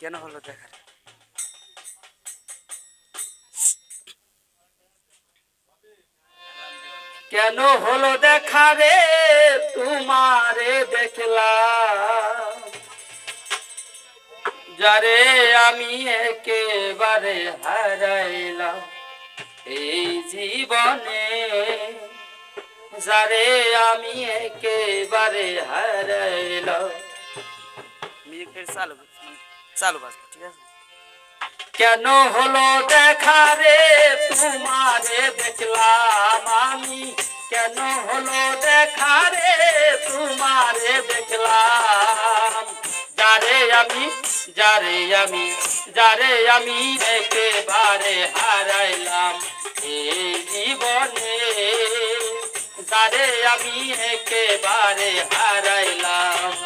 কেন হলো দেখা? রে? কেন হলো দেখা রে? তোমারে দেখলাম। যারে আমি একেবারে হারাইলাম। এই জীবনে যারে আমি একেবারে হারাইলাম। মিউজিক চালু চালু বাজবে, ঠিক আছে? কেন হলো দেখা রে? তোমারে দেখলাম আমি। কেন হলো দেখা রে? তোমারে দেখলাম। যারে আমি যারে আমি যারে আমি একেবারে হারাইলাম এই জীবনে। যারে আমি একেবারে হারাইলাম।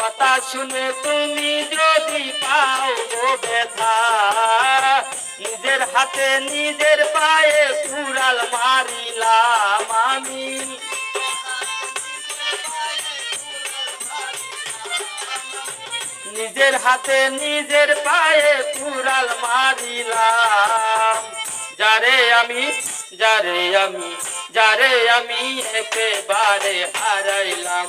কথা শুনে তুমি যদি পাও ব্যথা, নিজের হাতে নিজের পায়ে কুড়াল মারিলাম আমি। নিজের হাতে নিজের পায়ে কুড়াল মারিলাম। যারে আমি যারে আমি যারে আমি একেবারে হারাইলাম।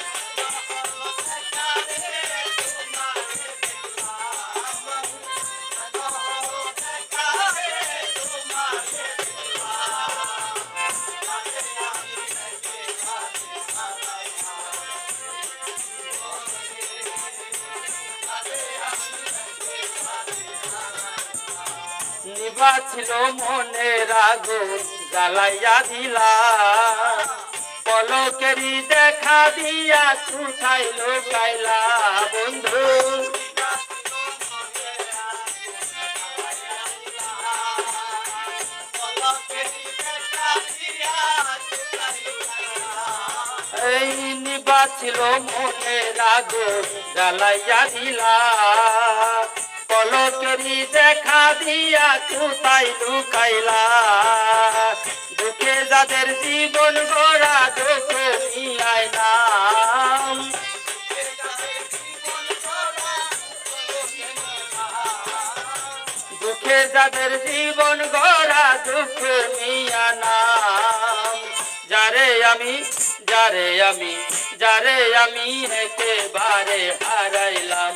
নিবা ছিল মনের আগুন জ্বালাইয়া দিলা। পলকেরি দেখা দিয়া কোথায় লোকাইলা বন্ধু। এই নিবা ছিল মনের আগুন জ্বালাইয়া দিলা। পলকেরি দেখা দিয়া কোথায় লুকাইলা। দুঃখে যাদের জীবন গড়া দুঃখ মিলাই দুঃখে যাদের জীবন গড়া দুঃখ মিয়া নাম যারে আমি যারে আমি যারে আমি একেবারে হারাইলাম।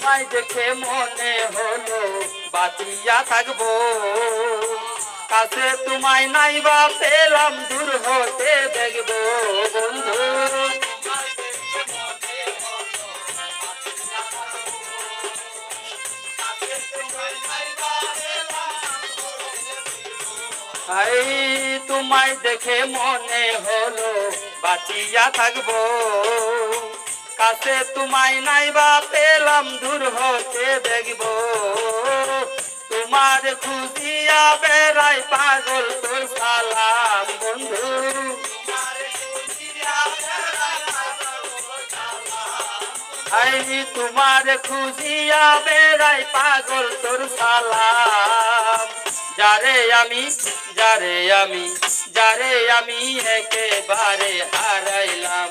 তোমায় দেখে মনে হলো বাতিয়া থাকব। কাছে তোমায় নাইবা পেলাম, দূর হতে দেখব, বন্ধু। তোমায় দেখে মনে হলো, বাঁচিয়া থাকব। কাছে তোমায় নাইবা পেলাম দূর হতে দেখব। তোমার খুঁজিয়া বেড়াই পাগল তোর সালাম বন্ধু। আই তোমার খুঁজিয়া বেড়াই পাগল তোর সালাম। যারে আমি যারে আমি যারে আমি একেবারে হারাইলাম।